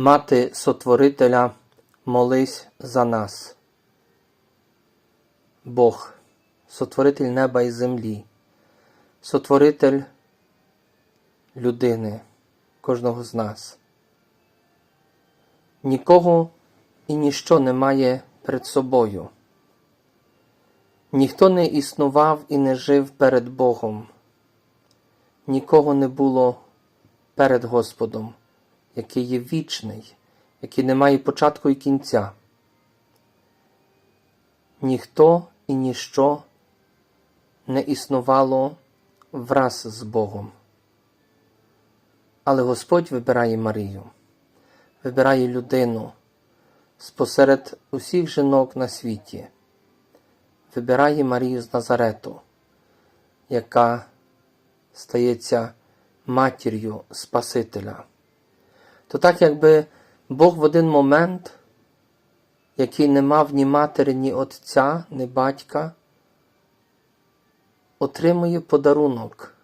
Мати Сотворителя, молись за нас. Бог, Сотворитель неба і землі, Сотворитель людини, кожного з нас. Нікого і ніщо немає перед собою. Ніхто не існував і не жив перед Богом. Нікого не було перед Господом, який є вічний, який не має початку і кінця. Ніхто і ніщо не існувало враз з Богом. Але Господь вибирає Марію, вибирає людину спосеред усіх жінок на світі, вибирає Марію з Назарету, яка стається матір'ю Спасителя. То так, якби Бог в один момент, який не мав ні матері, ні отця, ні батька, отримує подарунок.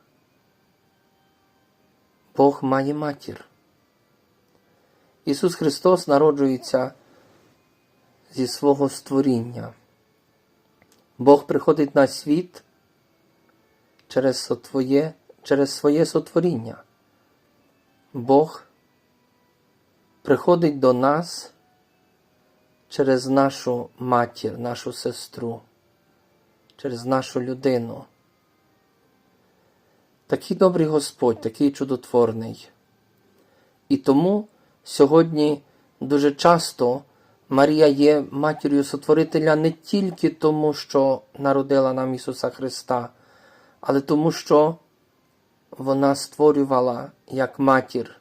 Бог має матір. Ісус Христос народжується зі свого створіння. Бог приходить на світ через сотвоє, через своє сотворіння. Бог приходить до нас через нашу матір, нашу сестру, через нашу людину. Такий добрий Господь, такий чудотворний. І тому сьогодні дуже часто Марія є матір'ю Сотворителя не тільки тому, що народила нам Ісуса Христа, але тому, що вона створювала як матір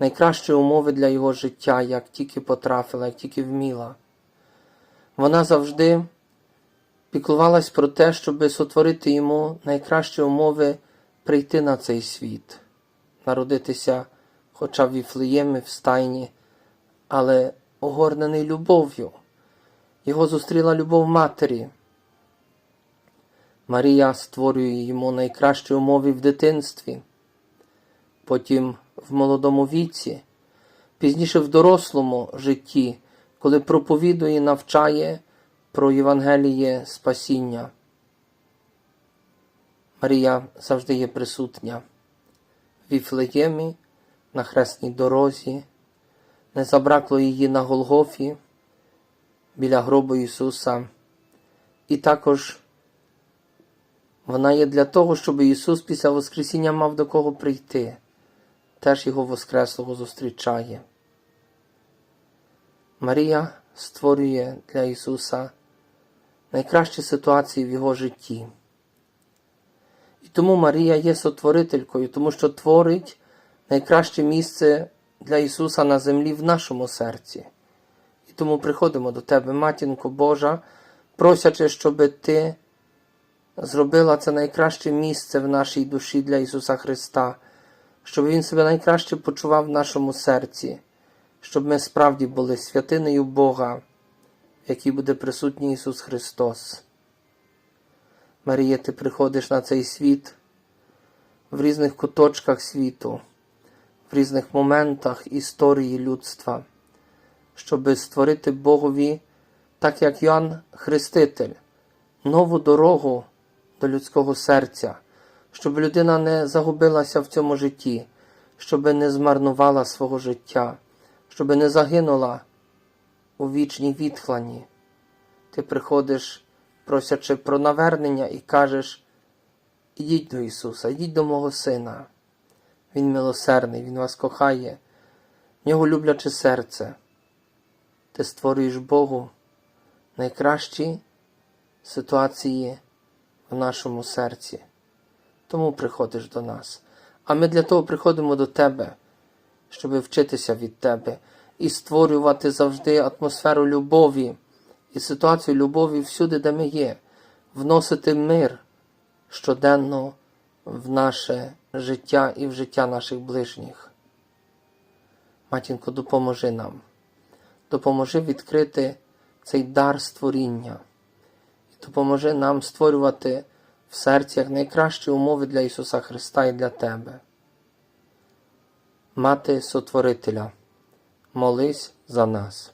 найкращі умови для його життя, як тільки потрапила, як тільки вміла. Вона завжди піклувалась про те, щоб сотворити йому найкращі умови прийти на цей світ, народитися, хоча в Віфлеємі, в стайні, але огорнений любов'ю. Його зустріла любов матері. Марія створює йому найкращі умови в дитинстві, потім в молодому віці, пізніше в дорослому житті, коли проповідує і навчає про Євангеліє спасіння. Марія завжди є присутня в Віфлеємі, на хресній дорозі, не забракло її на Голгофі біля гробу Ісуса. І також вона є для того, щоб Ісус після Воскресіння мав до кого прийти, теж Його Воскреслого зустрічає. Марія створює для Ісуса найкращі ситуації в Його житті. І тому Марія є сотворителькою, тому що творить найкраще місце для Ісуса на землі в нашому серці. І тому приходимо до Тебе, Матінко Божа, просячи, щоб Ти зробила це найкраще місце в нашій душі для Ісуса Христа, щоб Він себе найкраще почував в нашому серці, щоб ми справді були святинею Бога, в якій буде присутній Ісус Христос. Марія, ти приходиш на цей світ в різних куточках світу, в різних моментах історії людства, щоб створити Богові, так як Йоанн Хреститель, нову дорогу до людського серця, щоб людина не загубилася в цьому житті, щоб не змарнувала свого життя, щоб не загинула у вічній відхлані. Ти приходиш просячи про навернення, і кажеш: ідіть до Ісуса, ідіть до мого Сина. Він милосердний, Він вас кохає, в нього любляче серце. Ти створюєш Богу найкращі ситуації в нашому серці. Тому приходиш до нас. А ми для того приходимо до Тебе, щоб вчитися від Тебе і створювати завжди атмосферу любові і ситуацію любові всюди, де ми є, вносити мир щоденно в наше життя і в життя наших ближніх. Матінко, допоможи нам, допоможи відкрити цей дар створіння допоможи нам створювати в серці як найкращі умови для Ісуса Христа і для Тебе. Мати Сотворителя, молись за нас.